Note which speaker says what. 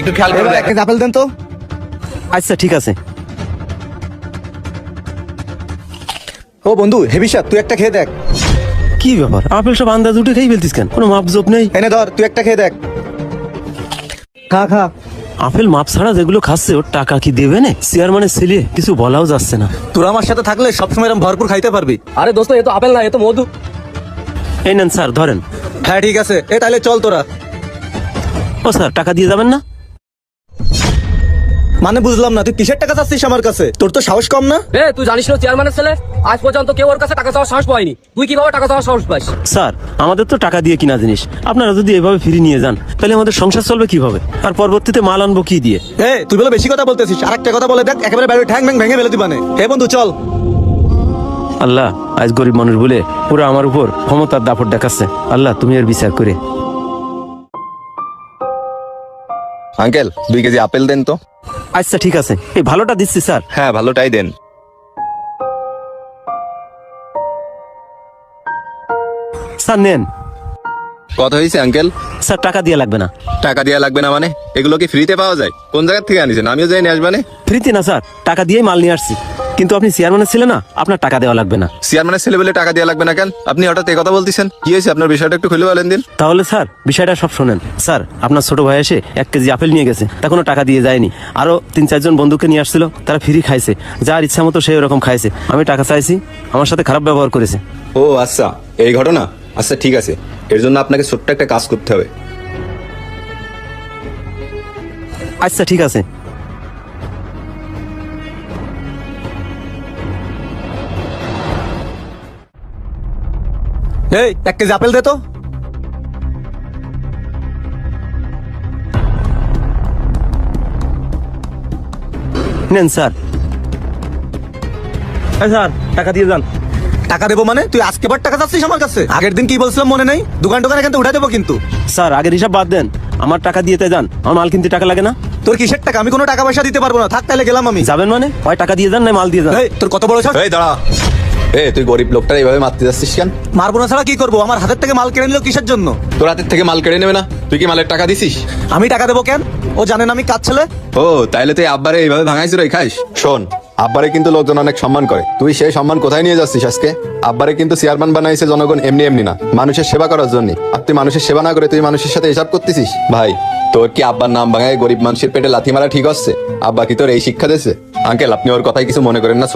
Speaker 1: একটু খেয়াল করে
Speaker 2: এক আপেল দেন তো।
Speaker 3: আচ্ছা ঠিক আছে।
Speaker 2: ও বন্ধু হেভি স্বাদ তুই একটা খেয়ে দেখ।
Speaker 3: কি ব্যাপার? আপেল সব আন্দাজ উঠে খেয়ে ফেলতিস কেন? কোনো মাপ জোপ নেই?
Speaker 2: এনে ধর তুই একটা খেয়ে দেখ। খা খা।
Speaker 3: আপেল মাপ ছাড়া যেগুলো খাচ্ছে ওর টাকা কি দেবে না? চেয়ারম্যানের ছেলে কিছু বলাও যাচ্ছে না।
Speaker 2: তোরা আমার সাথে থাকলে সবসময় এরকম ভরপুর খাইতে পারবি।
Speaker 4: আরে দোস্ত এ তো আপেল না এ তো মধু।
Speaker 3: এই নেন স্যার ধরেন।
Speaker 2: হ্যাঁ ঠিক আছে। এ তাহলে চল তোরা।
Speaker 3: ও স্যার টাকা দিয়ে যাবেন না?
Speaker 2: মানে বুঝলাম না তুই কিসের টাকা চাচ্ছিস আমার কাছে? তোর তো সাহস কম না?
Speaker 4: এ তুই জানিস না চেয়ারম্যানের ছেলে? আজ পর্যন্ত কেউ ওর কাছে টাকা চাওয়ার সাহস পায়নি। তুই কীভাবে টাকা চাওয়ার সাহস পাইস
Speaker 3: স্যার আমাদের তো টাকা দিয়ে কিনা জিনিস। আপনারা যদি এভাবে ফিরে নিয়ে যান তাহলে আমাদের সংসার চলবে কীভাবে? আর পরবর্তীতে মাল আনব কি দিয়ে?
Speaker 2: এ তুই বলে বেশি কথা বলতেছিস। আর একটা কথা বলে দেখ একেবারে বাইরে ঠ্যাং ভ্যাং ভেঙে ফেলে দিবানে হে বন্ধু চল।
Speaker 3: আল্লাহ আজ গরিব মানুষ বলে পুরো আমার উপর ক্ষমতার দাপট দেখাচ্ছে। আল্লাহ তুমি এর বিচার করে।
Speaker 1: আঙ্কেল দুই কেজি আপেল দেন তো।
Speaker 3: আচ্ছা ঠিক আছে। এই ভালোটা দিচ্ছি স্যার।
Speaker 1: হ্যাঁ ভালোটাই দেন।
Speaker 3: স্যার নেন।
Speaker 1: কত হয়েছে আঙ্কেল?
Speaker 3: স্যার টাকা দিয়ে লাগবে না।
Speaker 1: টাকা দেওয়া লাগবে না মানে? এগুলো কি ফ্রিতে পাওয়া যায়? কোন জায়গা থেকে আনিছেন? আমিও যাই নিয়ে আসবানে?
Speaker 3: ফ্রিতে না স্যার। টাকা দিয়েই মাল নিয়ে আসছি। কিন্তু আপনি চেয়ারম্যানের ছেলে না আপনার টাকা দেওয়া লাগবে না।
Speaker 1: চেয়ারম্যানের ছেলে বলে টাকা দেওয়া লাগবে না কেন? আপনি হঠাৎ এই কথা বলতেছেন। কি হয়েছে? আপনার বিষয়টা একটু খুলে বলেন দিন।
Speaker 3: তাহলে স্যার বিষয়টা সব শোনেন। স্যার আপনার ছোট ভাই এসে এক কেজি আপেল নিয়ে গেছে তা কোনো টাকা দিয়ে যায়নি। আরও তিন চারজন বন্ধুকে নিয়ে আসছিল তারা ফ্রি খাইছে। যার ইচ্ছা মতো সেই ওরকম খাইছে। আমি টাকা চাইছি আমার সাথে খারাপ ব্যবহার করেছে।
Speaker 1: ও আচ্ছা। এই ঘটনা? আচ্ছা ঠিক আছে। এর জন্য আপনাকে ছোট্ট একটা কাজ করতে হবে।
Speaker 3: আচ্ছা ঠিক আছে।
Speaker 2: এই এক কেজি আপেল দে তো।
Speaker 3: নেন স্যার। হ্যাঁ স্যার টাকা দিয়ে যান।
Speaker 2: টাকা দেবো মানে? তুই আজকে বার টাকা চাচ্ছিস আমার কাছে? আগের দিন কি বলছিলাম মনে নেই? দোকান টোকান এখান থেকে উঠে দেবো কিন্তু।
Speaker 3: স্যার আগের হিসাব বাদ দেন। আমার টাকা দিয়েতে যান। আমার মাল কিনতে টাকা লাগে না।
Speaker 2: তোর কিসের টাকা? আমি কোনো টাকা পয়সা দিতে পারব না। থাক তাহলে গেলাম আমি।
Speaker 3: যাবেন মানে? হয় টাকা দিয়ে যান না মাল দিয়ে যান।
Speaker 2: তোর কত বড়?
Speaker 1: এই দাঁড়া। এ তুই গরিব লোকটা এইভাবে মারতে যাচ্ছিস কেন?
Speaker 2: মারবো না ছাড়া কি করব? আমার হাতের থেকে মাল কেড়ে নিল কিসের জন্য?
Speaker 1: তোর হাতের থেকে মাল কেড়ে নেবে না। তুই কি মালের টাকা দিছিস?
Speaker 2: আমি টাকা দেবো কেন? ও জানে না আমি কাজ ছেলে।
Speaker 1: ও তাইলে তুই আব্বারে এইভাবে ভাঙাইছ রে খাইস। শোন আব্বারে কিন্তু লোকজন অনেক সম্মান করে। তুই সেই সম্মান কোথায় নিয়ে যাচ্ছিস আজকে? আব্বারে কিন্তু চেয়ারম্যান বানাইছে জনগণ এমনি এমনি না। মানুষের সেবা করার জন্য। আর তুই মানুষের সেবা না করে তুই মানুষের সাথে হিসাব করতেছিস? ভাই তোর কি আব্বার নাম ভাঙায় গরিব মানুষের পেটে লাথি মারা ঠিক হচ্ছে? আব্বা কি তোর এই শিক্ষা দিয়েছে? আঙ্কেল আপনি ওর কথাই কিছু মনে করেন না